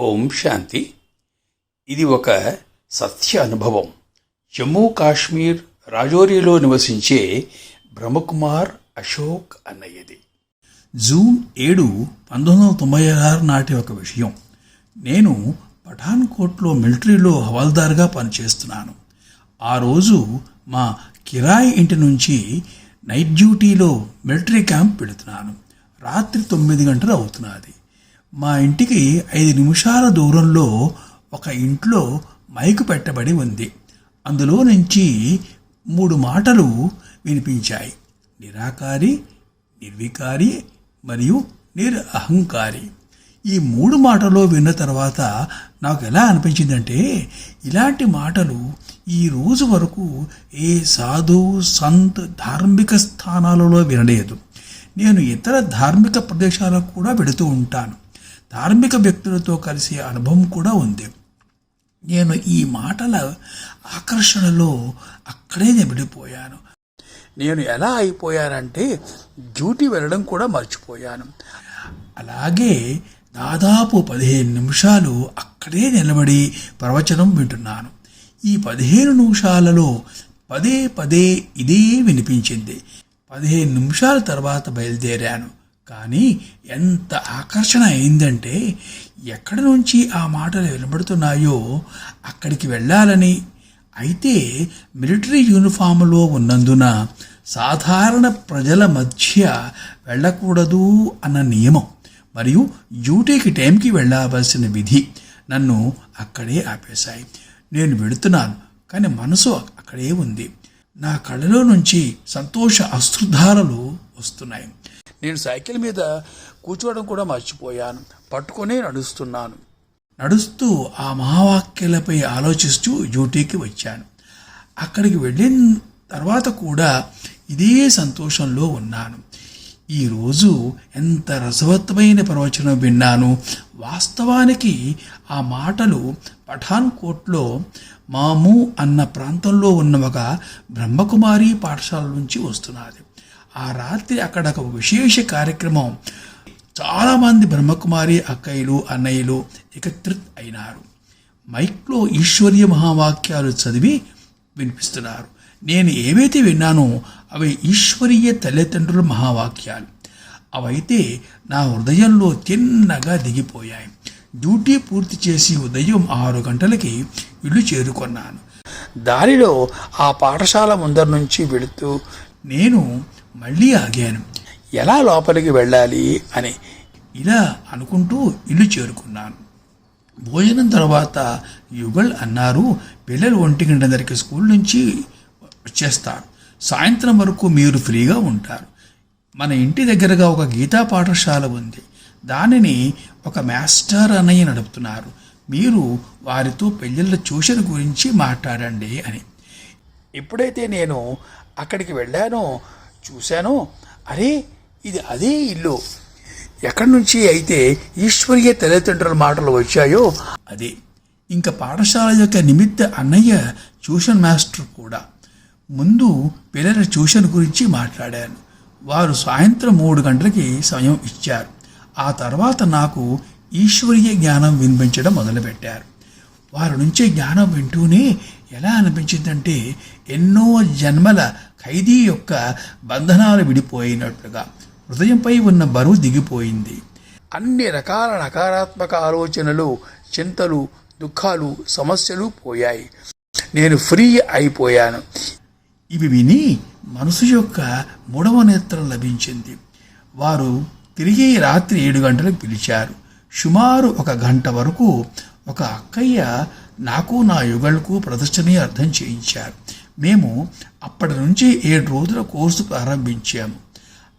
ఓం శాంతి. ఇది ఒక సత్య అనుభవం. జమ్మూ కాశ్మీర్ రాజౌరిలో నివసించే బ్రహ్మకుమార్ అశోక్ అన్నయ్యది. జూన్ ఏడు పంతొమ్మిది వందల తొంభై ఆరు నాటి ఒక విషయం. నేను పఠాన్కోట్లో మిలిటరీలో హవాల్దార్గా పనిచేస్తున్నాను. ఆ రోజు మా కిరాయి ఇంటి నుంచి నైట్ డ్యూటీలో మిలిటరీ క్యాంప్ పెడుతున్నాను. రాత్రి తొమ్మిది గంటలు అవుతున్నది. మా ఇంటికి ఐదు నిమిషాల దూరంలో ఒక ఇంట్లో మైకు పెట్టబడి ఉంది. అందులో నుంచి మూడు మాటలు వినిపించాయి. నిరాకారి నిర్వికారి మరియు నిర్ అహంకారి ఈ మూడు మాటలు విన్న తర్వాత నాకు ఎలా అనిపించిందంటే ఇలాంటి మాటలు ఈ రోజు వరకు ఏ సాధు సంత్ ధార్మిక స్థానాలలో వినలేదు. నేను ఇతర ధార్మిక ప్రదేశాలకు కూడా వెళుతూ ఉంటాను. ధార్మిక వ్యక్తులతో కలిసే అనుభవం కూడా ఉంది. నేను ఈ మాటల ఆకర్షణలో అక్కడే నిబిడిపోయాను నేను ఎలా అయిపోయానంటే డ్యూటీ వెళ్ళడం కూడా మర్చిపోయాను. అలాగే దాదాపు పదిహేను నిమిషాలు అక్కడే నిలబడి ప్రవచనం వింటున్నాను. ఈ పదిహేను నిమిషాలలో పదే పదే ఇదే వినిపించింది. పదిహేను నిమిషాల తర్వాత బయలుదేరాను. కానీ ఎంత ఆకర్షణ అయిందంటే ఎక్కడి నుంచి ఆ మాటలు వినబడుతున్నాయో అక్కడికి వెళ్ళాలని. అయితే మిలిటరీ యూనిఫామ్లో ఉన్నందున సాధారణ ప్రజల మధ్య వెళ్ళకూడదు అన్న నియమం మరియు డ్యూటీకి టైంకి వెళ్ళవలసిన విధి నన్ను అక్కడే ఆపేశాయి. నేను వెళుతున్నాను కానీ మనసు అక్కడే ఉంది. నా కళ్ళలో నుంచి సంతోష అశ్రుధారలు వస్తున్నాయి. నేను సైకిల్ మీద కూర్చోవడం కూడా మర్చిపోయాను. పట్టుకొని నడుస్తున్నాను. నడుస్తూ ఆ మహావాక్యాలపై ఆలోచిస్తూ డ్యూటీకి వచ్చాను. అక్కడికి వెళ్ళిన తర్వాత కూడా ఇదే సంతోషంలో ఉన్నాను. ఈరోజు ఎంత రసవత్తమైన ప్రవచనం విన్నాను. వాస్తవానికి ఆ మాటలు పఠాన్కోట్లో మాము అన్న ప్రాంతంలో ఉన్న ఒక బ్రహ్మకుమారి పాఠశాల నుంచి వస్తున్నది. ఆ రాత్రి అక్కడ ఒక విశేష కార్యక్రమం. చాలామంది బ్రహ్మకుమారి అక్కయ్యలు అన్నయ్యలు ఏకత్రిత్ అయినారు. మైక్లో ఈశ్వర్య మహావాక్యాలు చదివి వినిపిస్తున్నారు. నేను ఏవైతే విన్నానో అవి ఈశ్వరీయ తల్లిదండ్రుల మహావాక్యాలు. అవైతే నా హృదయంలో తిన్నగా దిగిపోయాయి. డ్యూటీ పూర్తి చేసి ఉదయం ఆరు గంటలకి ఇల్లు చేరుకున్నాను. దారిలో ఆ పాఠశాల ముందర నుంచి వెళుతూ నేను మళ్ళీ ఆగాను. ఎలా లోపలికి వెళ్ళాలి అని? ఇలా అనుకుంటూ ఇల్లు చేరుకున్నాను. భోజనం తర్వాత యుగల్ అన్నారు పిల్లలు ఒంటి గంటన్నరకి స్కూల్ నుంచి వచ్చేస్తారు. సాయంత్రం వరకు మీరు ఫ్రీగా ఉంటారు. మన ఇంటి దగ్గరగా ఒక గీతా పాఠశాల ఉంది. దానిని ఒక మాస్టర్ అన్నయ్య నడుపుతున్నారు. మీరు వారితో పెళ్ళిళ్ళ ట్యూషన్ గురించి మాట్లాడండి అని. ఎప్పుడైతే నేను అక్కడికి వెళ్ళానో చూశాను. అరే ఇది అదే ఇల్లు. ఎక్కడి నుంచి అయితే ఈశ్వరీయ తల్లిదండ్రుల మాటలు వచ్చాయో అదే. ఇంకా పాఠశాల యొక్క నిమిత్త అన్నయ్య ట్యూషన్ మాస్టర్ కూడా. ముందు పిల్లల ట్యూషన్ గురించి మాట్లాడాను. వారు సాయంత్రం మూడు గంటలకి సమయం ఇచ్చారు. ఆ తర్వాత నాకు ఈశ్వరీయ జ్ఞానం వినిపించడం మొదలుపెట్టారు. వారి నుంచి జ్ఞానం వింటూనే ఎలా అనిపించిందంటే ఎన్నో జన్మల ఖైదీ యొక్క బంధనాలు విడిపోయినట్లుగా హృదయంపై ఉన్న బరువు దిగిపోయింది. అన్ని రకాల నకారాత్మక ఆలోచనలు చింతలు దుఃఖాలు సమస్యలు పోయాయి. నేను ఫ్రీ అయిపోయాను. ఇవి విని మనసు యొక్క మూడవ నేత్రం లభించింది. వారు తిరిగి రాత్రి ఏడు గంటలకు పిలిచారు. సుమారు ఒక గంట వరకు ఒక అక్కయ్య నాకు నా యుగళ్ళకు ప్రదర్శనని అర్థం చేయించారు మేము అప్పటి నుంచి ఏడు రోజుల కోర్సు ప్రారంభించాము.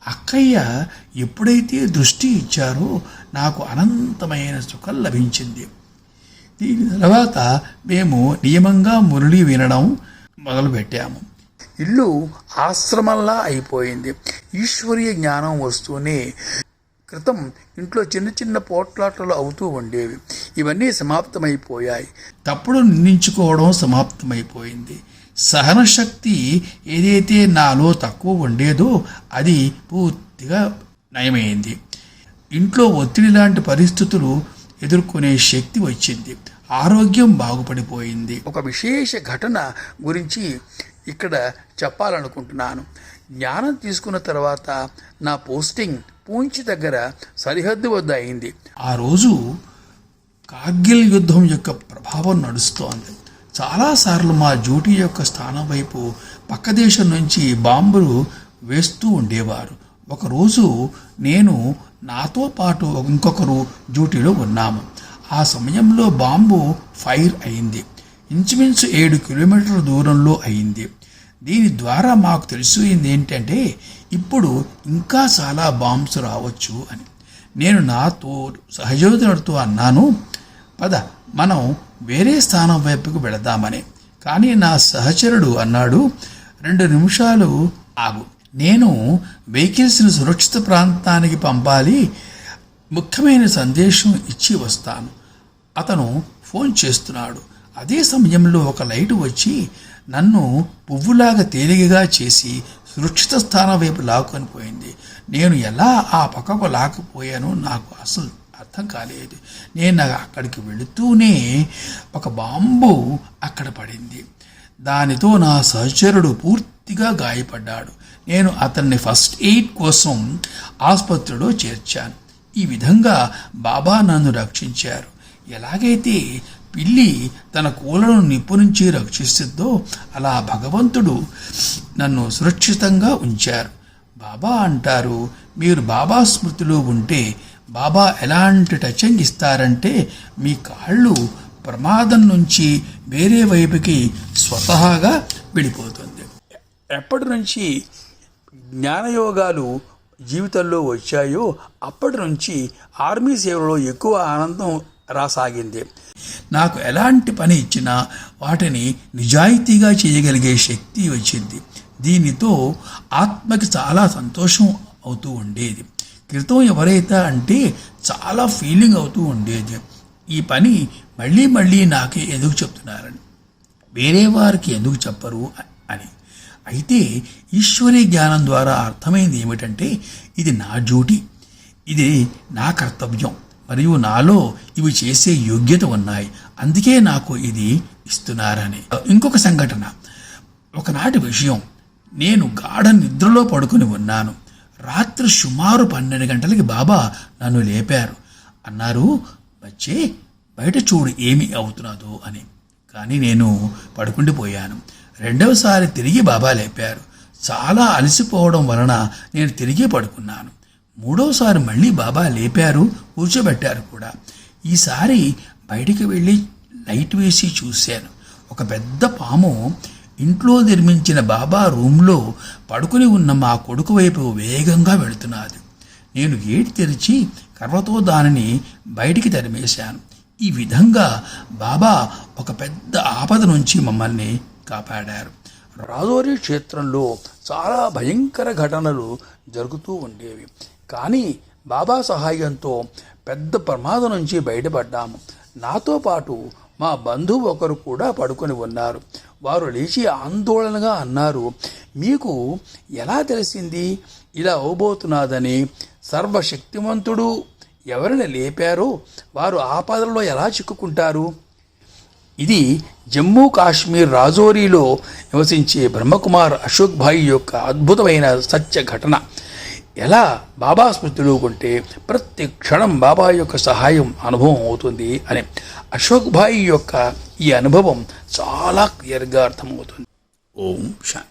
అక్కయ్య ఎప్పుడైతే దృష్టి ఇచ్చారో నాకు అనంతమైన సుఖం లభించింది. దీని తర్వాత మేము నియమంగా మురళి వినడం మొదలుపెట్టాము. ఇల్లు ఆశ్రమంలా అయిపోయింది. ఈశ్వరీయ జ్ఞానం వస్తూనే క్రితం ఇంట్లో చిన్న చిన్న పోట్లాటలు అవుతూ ఉండేవి. ఇవన్నీ సమాప్తమైపోయాయి. తప్పుడు నిందించుకోవడం సమాప్తమైపోయింది. సహనశక్తి ఏదైతే నాలో తక్కువ ఉండేదో అది పూర్తిగా నయమైంది. ఇంట్లో ఒత్తిడి లాంటి పరిస్థితులు ఎదుర్కొనే శక్తి వచ్చింది. ఆరోగ్యం బాగుపడిపోయింది. ఒక విశేష ఘటన గురించి ఇక్కడ చెప్పాలనుకుంటున్నాను. జ్ఞానం తీసుకున్న తర్వాత నా పోస్టింగ్ పూంచి దగ్గర సరిహద్దు వద్ద అయింది. ఆ రోజు కార్గిల్ యుద్ధం యొక్క ప్రభావం నడుస్తోంది. చాలాసార్లు మా డ్యూటీ యొక్క స్థానం వైపు పక్క దేశం నుంచి బాంబులు వేస్తూ ఉండేవారు. ఒకరోజు నేను నాతో పాటు ఇంకొకరు డ్యూటీలో ఉన్నాము. ఆ సమయంలో బాంబు ఫైర్ అయింది. ఇంచుమించు ఏడు కిలోమీటర్ల దూరంలో అయింది. దీని ద్వారా మాకు తెలిసింది ఏంటంటే ఇప్పుడు ఇంకా చాలా బాంబ్స్ రావచ్చు అని. నేను నాతో సహజోదరుడితో అన్నాను పద మనం వేరే స్థానం వైపుకు వెళదామని. కానీ నా సహచరుడు అన్నాడు రెండు నిమిషాలు ఆగు. నేను వెహికల్స్ని సురక్షిత ప్రాంతానికి పంపాలి. ముఖ్యమైన సందేశం ఇచ్చి వస్తాను. అతను ఫోన్ చేస్తున్నాడు. అదే సమయంలో ఒక లైటు వచ్చి నన్ను పువ్వులాగా తేలికగా చేసి సురక్షిత స్థానం వైపు లాక్కొని పోయింది. నేను ఎలా ఆ పక్కకు లాకపోయానో నాకు అసలు అర్థం కాలేదు. నేను అక్కడికి వెళుతూనే ఒక బాంబు అక్కడ పడింది. దానితో నా సహచరుడు పూర్తిగా గాయపడ్డాడు. నేను అతన్ని ఫస్ట్ ఎయిడ్ కోసం ఆసుపత్రిలో చేర్చాను. ఈ విధంగా బాబా నన్ను రక్షించారు. ఎలాగైతే పిల్లి తన కూలను నిప్పు నుంచి రక్షిస్తుందో అలా భగవంతుడు నన్ను సురక్షితంగా ఉంచారు. బాబా అంటారు మీరు బాబా స్మృతిలో ఉంటే బాబా ఎలాంటి టచింగ్ ఇస్తారంటే మీ కాళ్ళు ప్రమాదం నుంచి వేరే వైపుకి స్వతహాగా వెళ్ళిపోతుంది ఎప్పటి నుంచి జ్ఞానయోగాలు జీవితంలో వచ్చాయో అప్పటి నుంచి ఆర్మీ సేవలో ఎక్కువ ఆనందం రాసాగింది. నాకు ఎలాంటి పని ఇచ్చినా వాటిని నిజాయితీగా చేయగలిగే శక్తి వచ్చింది. దీనితో ఆత్మకి చాలా సంతోషం అవుతూ ఉండేది. క్రితం ఎవరైతే అంటే చాలా ఫీలింగ్ అవుతూ ఉండేది. ఈ పని మళ్ళీ మళ్ళీ నాకే ఎందుకు చెప్తున్నారని. వేరే వారికి ఎందుకు చెప్పరు అని. అయితే ఈశ్వరీ జ్ఞానం ద్వారా అర్థమైంది ఏమిటంటే ఇది నా డ్యూటీ. ఇది నా కర్తవ్యం. మరియు నాలో ఇవి చేసే యోగ్యత ఉన్నాయి. అందుకే నాకు ఇది ఇస్తున్నారని. ఇంకొక సంఘటన. ఒకనాటి విషయం. నేను గాఢ నిద్రలో పడుకుని ఉన్నాను. రాత్రి సుమారు పన్నెండు గంటలకి బాబా నన్ను లేపారు. అన్నారు వచ్చే బయట చూడు ఏమి అవుతున్నదో అని. కానీ నేను పడుకుండిపోయాను రెండవసారి తిరిగి బాబా లేపారు. చాలా అలసిపోవడం వలన నేను తిరిగి పడుకున్నాను. మూడోసారి మళ్ళీ బాబా లేపారు కూర్చోబెట్టారు కూడా. ఈసారి బయటికి వెళ్ళి లైట్ వేసి చూశాను. ఒక పెద్ద పాము ఇంట్లో నిర్మించిన బాబా రూమ్లో పడుకుని ఉన్న మా కొడుకు వైపు వేగంగా వెళుతున్నది. నేను గేట్ తెరిచి కర్రతో దానిని బయటికి తరిమేశాను. ఈ విధంగా బాబా ఒక పెద్ద ఆపద నుంచి మమ్మల్ని కాపాడారు. రాజోరి క్షేత్రంలో చాలా భయంకర ఘటనలు జరుగుతూ ఉండేవి. కానీ బాబా సహాయంతో పెద్ద ప్రమాదం నుంచి బయటపడ్డాము నాతో పాటు మా బంధువు ఒకరు కూడా పడుకొని ఉన్నారు. వారు లేచి ఆందోళనగా అన్నారు మీకు ఎలా తెలిసింది? ఇలా అవబోతున్నదని సర్వశక్తిమంతుడు ఎవరిని లేపారో వారు ఆపదల్లో ఎలా చిక్కుకుంటారు? ఇది జమ్మూ కాశ్మీర్ రాజోరీలో నివసించే బ్రహ్మకుమార్ అశోక్ భాయ్ యొక్క అద్భుతమైన సత్య ఘటన ఎలా బాబా స్మృతిలో ఉంటే ప్రతి క్షణం బాబా యొక్క సహాయం అనుభవం అవుతుంది అని అశోక్ భాయ్ యొక్క ఈ అనుభవం చాలా క్లియర్గా అర్థమవుతుంది. ఓం శాంతి.